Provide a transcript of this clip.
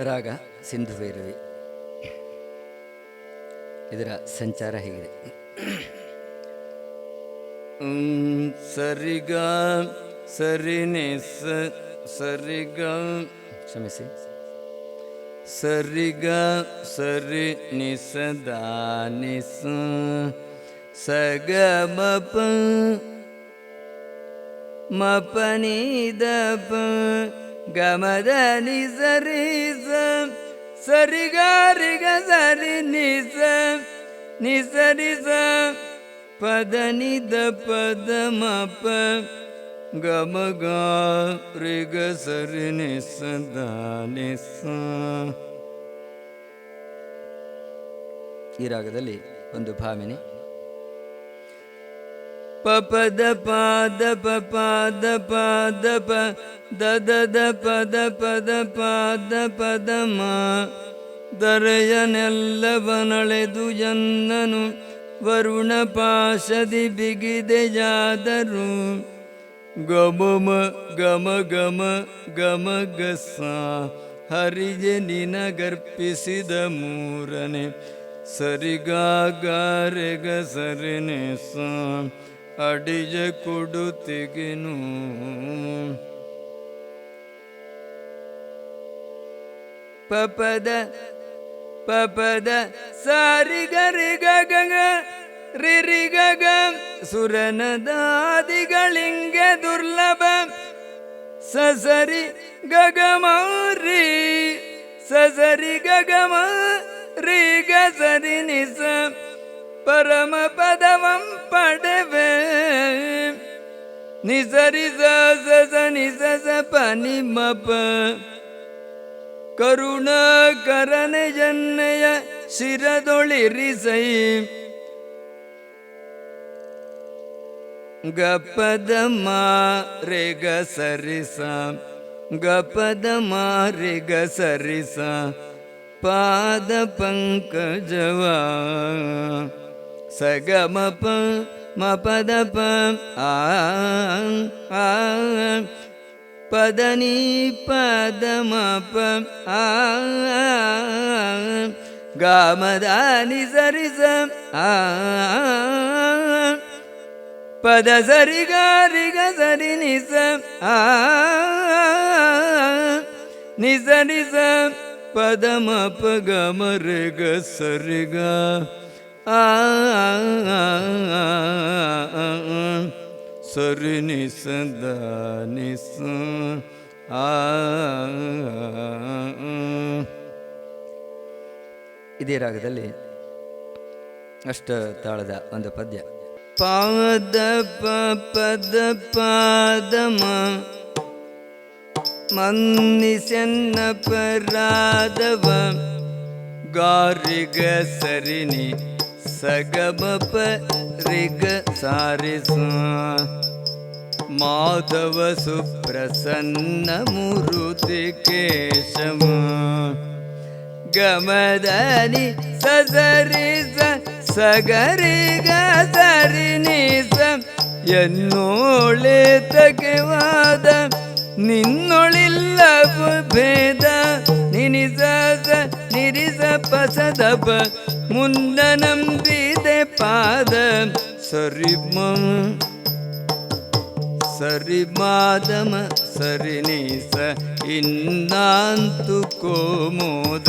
ರಾಗ ಸಿಂಧು ಭೈರವಿ. ಇದರ ಸಂಚಾರ ಹೇಗಿದೆ. ಸರಿಗ ಸರಿ ನಿ ಸ ಸರಿಗ. ಕ್ಷಮಿಸಿ. ಸರಿಗ ಸರಿ ನಿಸ ನಿಸ ಸಗ ಮಪ ಮಪನಿ ದಪ ಗಮದ ನಿ ಸರಿಗಾರಿಗ ಸರಿ ನಿಸ ಗ ಸರಿ ನಿ ಸ ನಿ ಸರಿ ಸ ಪದ ನಿ ದ ಪದ ಮಪ, ಗಮ ಗ ರಿ ಗ ಸರಿ ನಿಸ, ದ ನಿ ಸ ಈ ರಾಗದಲ್ಲಿ ಒಂದು ಭಾವನೆ. ಪಪದ ಪಾದ ಪದ ಪಾದ ಪ ದದ ಪದ ಪದ ಪಾದ ಪದ ಮ ದರೆಯನೆಲ್ಲವನಳೆದು ಎನ್ನನು, ವರುಣ ಪಾಶದಿ ಬಿಗಿದೆಯಾದರು. ಗಮಮ ಗಮ ಗಮ ಗಮ ಗಸ ಹರಿಗೆ ನಿನಗರ್ಪಿಸಿದ ಮೂರನೆ. ಸರಿಗಾಗಾರೆ ಗ ಸರಿನೆ ಸ ಅಡಿಜ ಕೊಡುತ್ತಿಗೆನು பபத பபத சாரிகரிகங்க ரிரிகக சுரனதாதிகளிங்க துர்லபம். சசரி ககமாரி சசரி ககமா ரீகசரி நிசம். பரம பதவம் படவே நிசரி சச நிச பனிமப்ப ಕರುಣಾಕರನ ಜನ್ನಯ ಶಿರದೊಳಿರಿಸೈ ಗಪದ ಮಾರೆ ಗ ಸರಿಸ ಗಪದ ಮಾರೆ ಗ ಸರಿಸ ಪಾದ ಪಂಕಜವ ಸಗಮ ಪ ಮ ಪದ ಪ ಆ ಆ ಪದ ನೀ ಪದ ಮ ಪ ಆ ಗಾಮದ ನಿ ಸರಿಸ ಆ ಪದ ಸರಿ ಗಾರಿ ಗ ಸರಿ ನಿಸ ದ ಆ ಇದೇ ರಾಗದಲ್ಲಿ ಅಷ್ಟ ತಾಳದ ಒಂದು ಪದ್ಯ. ಪಾದ ಪ, ಪದ ಪಾದ ಮನ್ನಿಸೆನ್ನ ಪರಾದವ ಗಾರಿಗ ಸರಿನಿ ಸಗಮ ಪ ರಿಗ ಸಾರಿಸ. ಮಾಧವ ಸುಪ್ರಸನ್ನ ಮುರುತಿ ಕೇಶವ. ಗಮದನಿ ಸಸರಿ ಸಗರಿ ಗ ಸರಿ ನಿಸ. ಎನ್ನೋಳಿತಕೆವಾದ ನಿನ್ನೊಳಿಲ್ಲವ ಭೇದ, ನಿನಿಸ ನಿರಿಸ ಪಸದಪ ಮುಂದ ನಂಬಿದೆ ಪಾದ. ಸರಿ ಮ ಸರಿ ಮಾದಮ ಸರಿ ನೀಸ ಇನ್ನಾಂತು ಕೋಮೋದ.